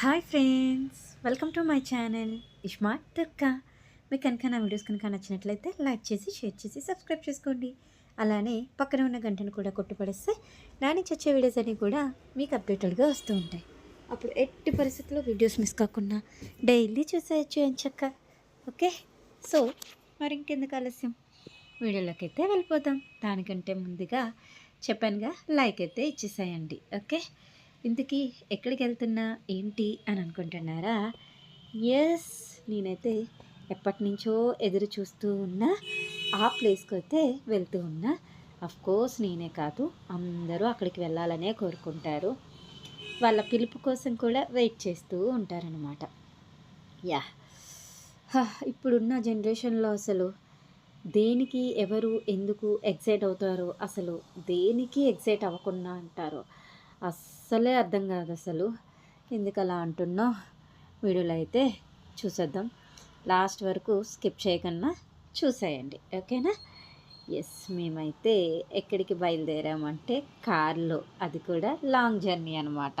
Hi friends welcome to my channel ismart Durga మీకు కనుక నా వీడియోస్ కనుక నచ్చినట్లయితే లైక్ చేసి షేర్ చేసి సబ్స్క్రైబ్ చేసుకోండి. అలానే పక్కన ఉన్న గంటను కూడా కొట్టుపడేస్తే నాని చచ్చే వచ్చే వీడియోస్ అన్నీ కూడా మీకు అప్డేటెడ్గా వస్తూ ఉంటాయి. అప్పుడు ఎట్టి పరిస్థితుల్లో వీడియోస్ మిస్ కాకుండా డైలీ చూసేయచ్చు అని చక్క? ఓకే? సో మరి ఇంకెందుకు ఆలస్యం? వీడియోలోకి అయితే వెళ్ళిపోతాం దానికంటే ముందుగా చెప్పానుగా లైక్ అయితే ఇచ్చేసాయండి. ఓకే? ఇంతకీ ఎక్కడికి వెళ్తున్నా ఏంటి అని అనుకుంటున్నారా? ఎస్ నేనైతే ఎప్పటి నుంచో ఎదురు చూస్తూ ఉన్నా ఆ ప్లేస్కి అయితే వెళ్తూ ఉన్నా. అఫ్ కోర్స్ నేనే కాదు అందరూ అక్కడికి వెళ్ళాలనే కోరుకుంటారు. వాళ్ళ పిలుపు కోసం కూడా వెయిట్ చేస్తూ ఉంటారనమాట యా ఇప్పుడున్న జనరేషన్లో అసలు దేనికి ఎవరు ఎందుకు ఎగ్జైట్ అవుతారో అసలు దేనికి ఎగ్జైట్ అవ్వకుండా అంటారో అస్సలే అర్థం కాదు అసలు. ఎందుకు అలా అంటున్నా? వీడియోలో అయితే చూసేద్దాం. లాస్ట్ వరకు స్కిప్ చేయకుండా చూసేయండి. ఓకేనా? ఎస్ మేమైతే ఎక్కడికి బయలుదేరామంటే కార్లో. అది కూడా లాంగ్ జర్నీ అనమాట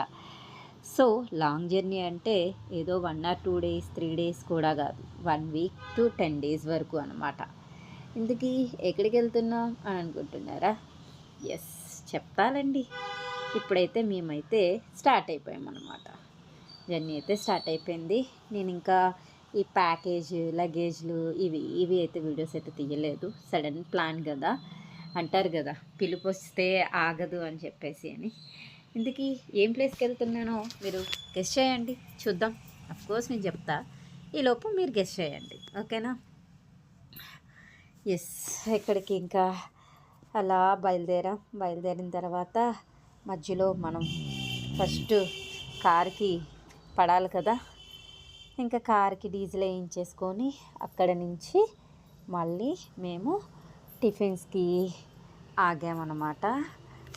సో లాంగ్ జర్నీ అంటే ఏదో one or two days three days కూడా కాదు. One week to ten days వరకు అనమాట ఇందుకీ ఎక్కడికి వెళ్తున్నాం అని అనుకుంటున్నారా? ఎస్ చెప్తానండి ఇప్పుడైతే మేమైతే స్టార్ట్ అయిపోయామన్నమాట. జర్నీ అయితే స్టార్ట్ అయిపోయింది. నేను ఇంకా ఈ ప్యాకేజ్ లగేజ్లు ఇవి ఇవి అయితే వీడియోస్ అయితే తీయలేదు. సడన్ ప్లాన్ కదా. అంటారు కదా పిలుపు వస్తే ఆగదు అని చెప్పేసి అని. ఇందుకీ ఏం ప్లేస్కి వెళ్తున్నానో మీరు గెస్ట్ చేయండి. చూద్దాం. అఫ్కోర్స్ నేను చెప్తా. ఈలోపు మీరు గెస్ట్ చేయండి. ఓకేనా? ఎస్ ఎక్కడికి ఇంకా? అలా బయలుదేరాం. బయలుదేరిన తర్వాత మధ్యలో మనం ఫస్ట్ కార్కి పడాలి కదా. ఇంకా కార్కి డీజిల్ వేయించేసుకొని అక్కడ నుంచి మళ్ళీ మేము టిఫిన్స్కి ఆగామన్నమాట.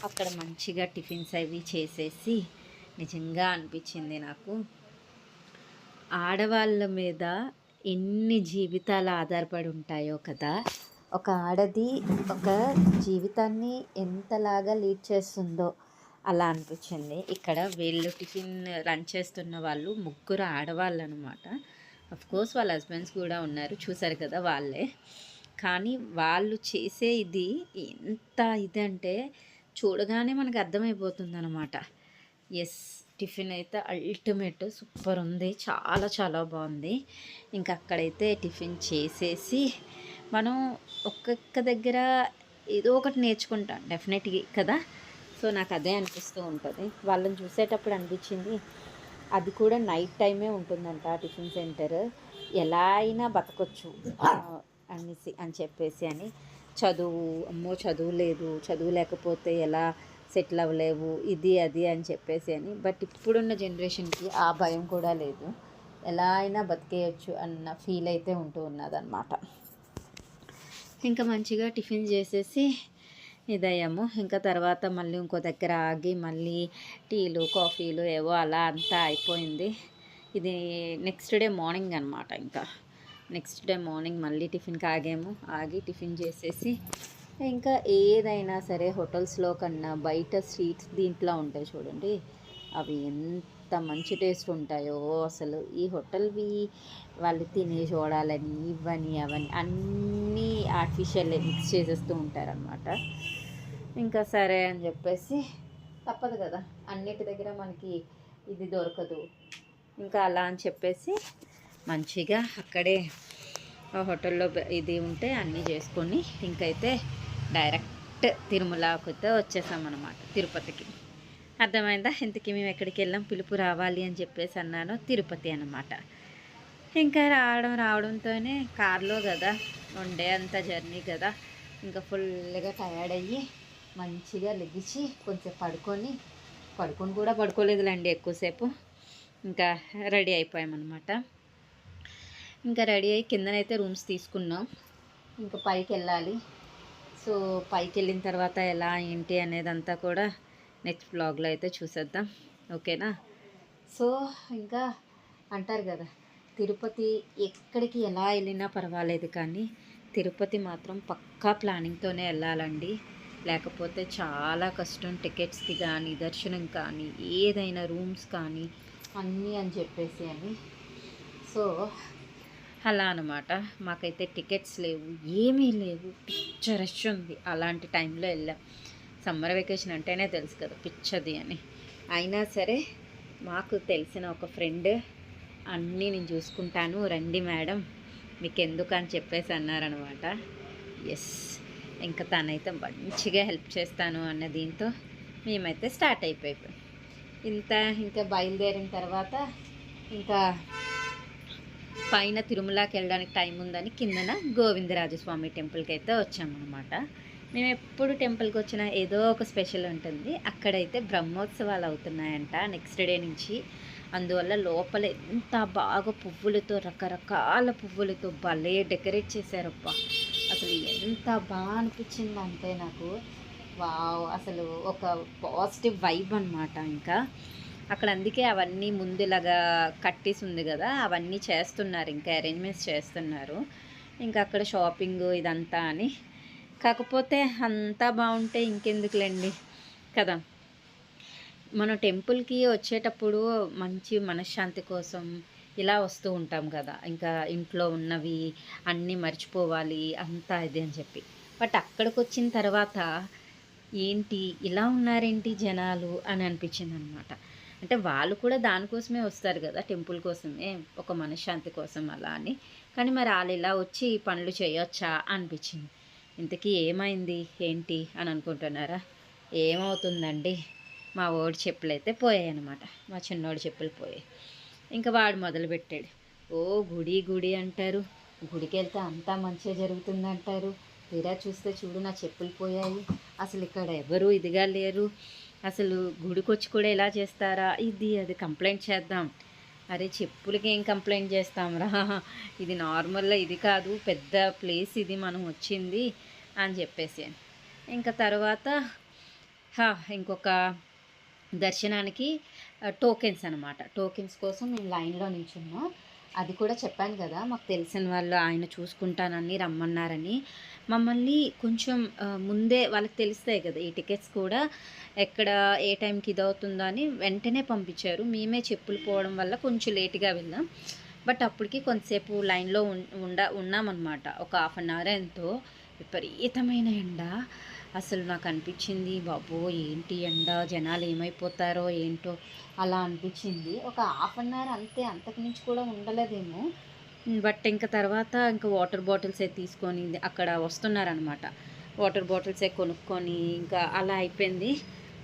అక్కడ మంచిగా టిఫిన్స్ అవి చేసేసి నిజంగా అనిపించింది నాకు. ఆడవాళ్ళ మీద ఎన్ని జీవితాలు ఆధారపడి ఉంటాయో కదా. ఒక ఆడది ఒక జీవితాన్ని ఎంతలాగా లీడ్ చేస్తుందో అలా అనిపించింది. ఇక్కడ వీళ్ళు టిఫిన్ రన్ చేస్తున్న వాళ్ళు ముగ్గురు ఆడవాళ్ళు అనమాట కోర్స్ వాళ్ళ హస్బెండ్స్ కూడా ఉన్నారు. చూసారు కదా వాళ్ళే. కానీ వాళ్ళు చేసే ఇది ఎంత ఇదంటే చూడగానే మనకు అర్థమైపోతుంది అనమాట ఎస్ టిఫిన్ అయితే అల్టిమేట్ సూపర్ ఉంది. చాలా చాలా బాగుంది. ఇంకా అక్కడైతే టిఫిన్ చేసేసి మనం ఒక్కొక్క దగ్గర ఏదో ఒకటి నేర్చుకుంటాం. డెఫినెట్గా కదా. సో నాకు అదే అనిపిస్తూ ఉంటుంది. వాళ్ళని చూసేటప్పుడు అనిపించింది అది కూడా నైట్ టైమే ఉంటుందంట టిఫిన్ సెంటర్. ఎలా అయినా బతకొచ్చు అనేసి అని చెప్పేసి అని. చదువు అమ్మో చదువు లేదు చదువు లేకపోతే ఎలా సెటిల్ అవ్వలేవు ఇది అది అని చెప్పేసి అని. బట్ ఇప్పుడున్న జనరేషన్కి ఆ భయం కూడా లేదు. ఎలా అయినా బతికేయచ్చు అన్న ఫీల్ అయితే ఉంటూ ఉన్నదన్నమాట. ఇంకా మంచిగా టిఫిన్ చేసేసి ఇదయ్యాము ఇంకా తర్వాత మళ్ళీ ఇంకో దగ్గర ఆగి మళ్ళీ టీలు కాఫీలు ఏవో అలా అంతా అయిపోయింది. ఇది నెక్స్ట్ డే మార్నింగ్ అనమాట ఇంకా. నెక్స్ట్ డే మార్నింగ్ మళ్ళీ టిఫిన్కి ఆగాము ఆగి టిఫిన్ చేసేసి ఇంకా ఏదైనా సరే హోటల్స్లో కన్నా బయట స్ట్రీట్స్ దీంట్లో ఉంటాయి చూడండి. అవి ఎంత మంచి టేస్ట్ ఉంటాయో అసలు. ఈ హోటల్వి వాళ్ళు తినే చూడాలని ఇవని అవని అన్నీ ఆర్టిఫిషియల్ మిక్స్ చేసేస్తూ ఉంటారనమాట ఇంకా సరే అని చెప్పేసి తప్పదు కదా. అన్నిటి దగ్గర మనకి ఇది దొరకదు. ఇంకా అలా అని చెప్పేసి మంచిగా అక్కడే ఆ హోటల్లో ఇది ఉంటే అన్నీ చేసుకొని ఇంకైతే డైరెక్ట్ తిరుమలకైతే వచ్చేసామన్నమాట తిరుపతికి. అర్థమైందా? ఇంతకీ మేము ఎక్కడికి వెళ్ళాం? పిలుపు రావాలి అని చెప్పేసి అన్నాను. తిరుపతి అన్నమాట. ఇంకా రావడం రావడంతోనే కార్లో కదా ఉండే అంత జర్నీ కదా ఇంకా ఫుల్గా టయర్డ్ అయ్యి మంచిగా లెగిచి కొంచెం పడుకొని పడుకొని కూడా పడుకోలేదులేండి ఎక్కువసేపు. ఇంకా రెడీ అయిపోయామన్నమాట. ఇంకా రెడీ అయ్యి కిందనైతే రూమ్స్ తీసుకున్నాం. ఇంకా పైకి వెళ్ళాలి. సో పైకి వెళ్ళిన తర్వాత ఎలా ఏంటి అనేదంతా కూడా నెక్స్ట్ బ్లాగ్లో అయితే చూసేద్దాం. ఓకేనా? సో ఇంకా అంటారు కదా తిరుపతి ఎక్కడికి ఎలా వెళ్ళినా పర్వాలేదు కానీ తిరుపతి మాత్రం పక్కా ప్లానింగ్తోనే వెళ్ళాలండి. లేకపోతే చాలా కష్టం టికెట్స్కి కానీ దర్శనం కానీ ఏదైనా రూమ్స్ కానీ అన్నీ అని చెప్పేసి అని. సో అలా అనమాట మాకైతే టికెట్స్ లేవు ఏమీ లేవు. పిచ్చ రష్ ఉంది అలాంటి టైంలో వెళ్ళాం. సమ్మర్ వెకేషన్ అంటేనే తెలుసు కదా పిచ్చది అని. అయినా సరే మాకు తెలిసిన ఒక ఫ్రెండ్ అన్నీ నేను చూసుకుంటాను రండి మేడం మీకు ఎందుకు అని చెప్పేసి అన్నారనమాట. ఎస్ ఇంకా తనైతే మంచిగా హెల్ప్ చేస్తాను అన్న దీంతో మేమైతే స్టార్ట్ అయిపోయాం ఇంత ఇంకా బయలుదేరిన తర్వాత ఇంకా పైన తిరుమలకి వెళ్ళడానికి టైం ఉందని కిందన గోవిందరాజస్వామి టెంపుల్కి అయితే వచ్చామన్నమాట. మేము ఎప్పుడు టెంపుల్కి వచ్చినా ఏదో ఒక స్పెషల్ ఉంటుంది. అక్కడైతే బ్రహ్మోత్సవాలు అవుతున్నాయంట నెక్స్ట్ డే నుంచి. అందువల్ల లోపల ఎంత బాగా పువ్వులతో రకరకాల పువ్వులతో భలే డెకరేట్ చేశారప్ప అసలు ఎంత బాగా అనిపించింది అంటే నాకు. వావ్! అసలు ఒక పాజిటివ్ వైబ్ అనమాట ఇంకా. అక్కడ అందుకే అవన్నీ ముందులాగా కట్టేసి ఉంది కదా అవన్నీ చేస్తున్నారు. ఇంకా అరేంజ్మెంట్స్ చేస్తున్నారు. ఇంకా అక్కడ షాపింగ్ ఇదంతా అని కాకపోతే అంతా బాగుంటే ఇంకెందుకులేండి. కదా? మనం టెంపుల్కి వచ్చేటప్పుడు మంచి మనశ్శాంతి కోసం ఇలా వస్తూ ఉంటాం కదా. ఇంకా ఇంట్లో ఉన్నవి అన్నీ మర్చిపోవాలి అంతా ఇది అని చెప్పి. బట్ అక్కడికి వచ్చిన తర్వాత ఏంటి ఇలా ఉన్నారేంటి జనాలు అని అనిపించింది అనమాట అంటే వాళ్ళు కూడా దానికోసమే వస్తారు కదా టెంపుల్ కోసమే ఒక మనశ్శాంతి కోసం అలా అని. కానీ మరి వాళ్ళు ఇలా వచ్చి పనులు చేయొచ్చా అనిపించింది. ఇంతకీ ఏమైంది? ఏంటి? అని అనుకుంటున్నారా? ఏమవుతుందండి? మా ఓడి చెప్పులు అయితే పోయాయి అనమాట మా చిన్నోడి చెప్పులు పోయాయి. ఇంకా వాడు మొదలుపెట్టాడు. ఓ గుడి గుడి అంటారు. గుడికి వెళ్తే అంతా మంచిగా జరుగుతుంది అంటారు తీరా చూస్తే చూడు నా చెప్పులు పోయాయి. అసలు ఇక్కడ ఎవరు ఇదిగా లేరు. అసలు గుడికొచ్చి కూడా ఇలా చేస్తారా? ఇది అది కంప్లైంట్ చేద్దాం. అరే చెప్పులకి ఏం కంప్లైంట్ చేస్తాంరా? ఇది నార్మల్గా ఇది కాదు పెద్ద ప్లేస్ ఇది మనం వచ్చింది అని చెప్పేసి. ఇంకా తర్వాత ఇంకొక దర్శనానికి టోకెన్స్ అనమాట టోకెన్స్ కోసం మేము లైన్లో నిల్చున్నాం. అది కూడా చెప్పాను కదా మాకు తెలిసిన వాళ్ళు ఆయన చూసుకుంటానని రమ్మన్నారని. మమ్మల్ని కొంచెం ముందే వాళ్ళకి తెలుస్తాయి కదా ఈ టికెట్స్ కూడా ఎక్కడ ఏ టైంకి ఇది అవుతుందో అని వెంటనే పంపించారు. మేమే చెప్పులు పోవడం వల్ల కొంచెం లేట్గా వెళ్ళాం బట్ అప్పటికి కొంతసేపు లైన్లో ఉండ ఉన్నామన్నమాట. ఒక హాఫ్ అన్ అవర్ ఎంతో విపరీతమైన ఎండ. అసలు నాకు అనిపించింది బాబో ఏంటి ఎండ? జనాలు ఏమైపోతారో ఏంటో? అలా అనిపించింది. ఒక హాఫ్ అన్ అవర్ అంతే అంతకుమించి కూడా ఉండలేదేమో. బట్ ఇంకా తర్వాత ఇంకా వాటర్ బాటిల్స్ బాటిల్సే తీసుకొని అక్కడ వస్తున్నారనమాట. వాటర్ బాటిల్సే కొనుక్కొని ఇంకా అలా అయిపోయింది.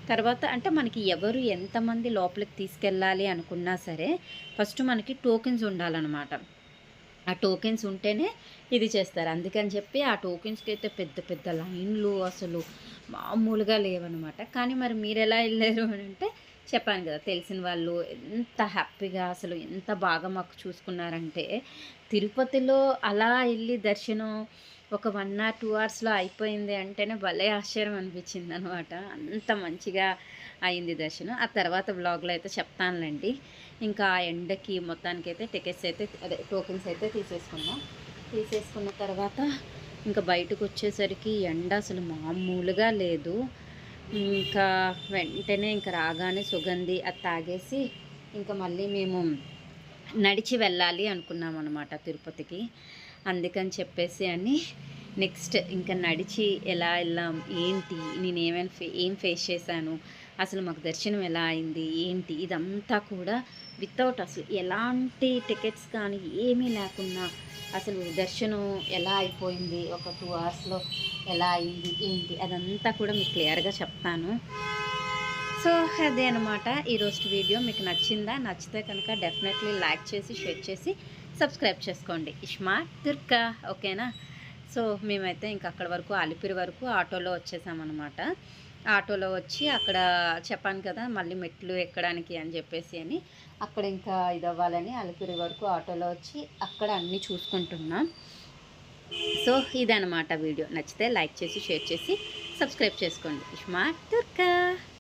తర్వాత అంటే మనకి ఎవరు ఎంతమంది లోపలికి తీసుకెళ్ళాలి అనుకున్నా సరే ఫస్ట్ మనకి టోకెన్స్ ఉండాలన్నమాట ఆ టోకెన్స్ ఉంటేనే ఇది చేస్తారు. అందుకని చెప్పి ఆ టోకెన్స్కి అయితే పెద్ద పెద్ద లైన్లు అసలు మామూలుగా లేవనమాట కానీ మరి మీరు ఎలా వెళ్ళారు అని అంటే చెప్పాను కదా తెలిసిన వాళ్ళు ఎంత హ్యాపీగా అసలు ఎంత బాగా మాకు చూసుకున్నారంటే తిరుపతిలో అలా వెళ్ళి దర్శనం ఒక వన్ ఆర్ టూ అవర్స్లో అయిపోయింది అంటేనే భలే ఆశ్చర్యం అనిపించింది అనమాట అంత మంచిగా అయింది దర్శనం. ఆ తర్వాత బ్లాగ్లో అయితే చెప్తానులేండి. ఇంకా ఆ ఎండకి మొత్తానికి అయితే టికెట్స్ అయితే అదే టోకెన్స్ అయితే తీసేసుకున్నాం తీసేసుకున్న తర్వాత ఇంకా బయటకు వచ్చేసరికి ఎండ అసలు మామూలుగా లేదు. ఇంకా వెంటనే ఇంకా రాగానే సుగంధి అది తాగేసి ఇంకా మళ్ళీ మేము నడిచి వెళ్ళాలి అనుకున్నాం అనమాట తిరుపతికి. అందుకని చెప్పేసి అని నెక్స్ట్ ఇంకా నడిచి ఎలా వెళ్ళాం ఏంటి నేను ఏమైనా ఏం ఫేస్ చేశాను అసలు మాకు దర్శనం ఎలా అయింది? ఏంటి? ఇదంతా కూడా వితౌట్ అసలు ఎలాంటి టికెట్స్ కానీ ఏమీ లేకుండా అసలు దర్శనం ఎలా అయిపోయింది? ఒక టూ అవర్స్లో ఎలా అయింది? ఏంటి? అదంతా కూడా మీకు క్లియర్గా చెప్తాను. సో అదే అనమాట ఈరోజు వీడియో మీకు నచ్చిందా? నచ్చితే కనుక డెఫినెట్లీ లైక్ చేసి షేర్ చేసి సబ్స్క్రైబ్ చేసుకోండి. ఇష్మా దుర్గా ఓకేనా సో మేమైతే ఇంక అక్కడ వరకు అలిపిరి వరకు ఆటోలో వచ్చేసామన్నమాట. ఆటోలో వచ్చి అక్కడ చెప్పాను కదా మళ్ళీ మెట్లు ఎక్కడానికి అని చెప్పేసి అని. అక్కడ ఇంకా ఇది అవ్వాలని అలిపిరి వరకు ఆటోలో వచ్చి అక్కడ అన్నీ చూసుకుంటున్నాం. సో ఇదనమాట వీడియో. నచ్చితే లైక్ చేసి షేర్ చేసి సబ్స్క్రైబ్ చేసుకోండి. స్మార్ట్ దుర్గా!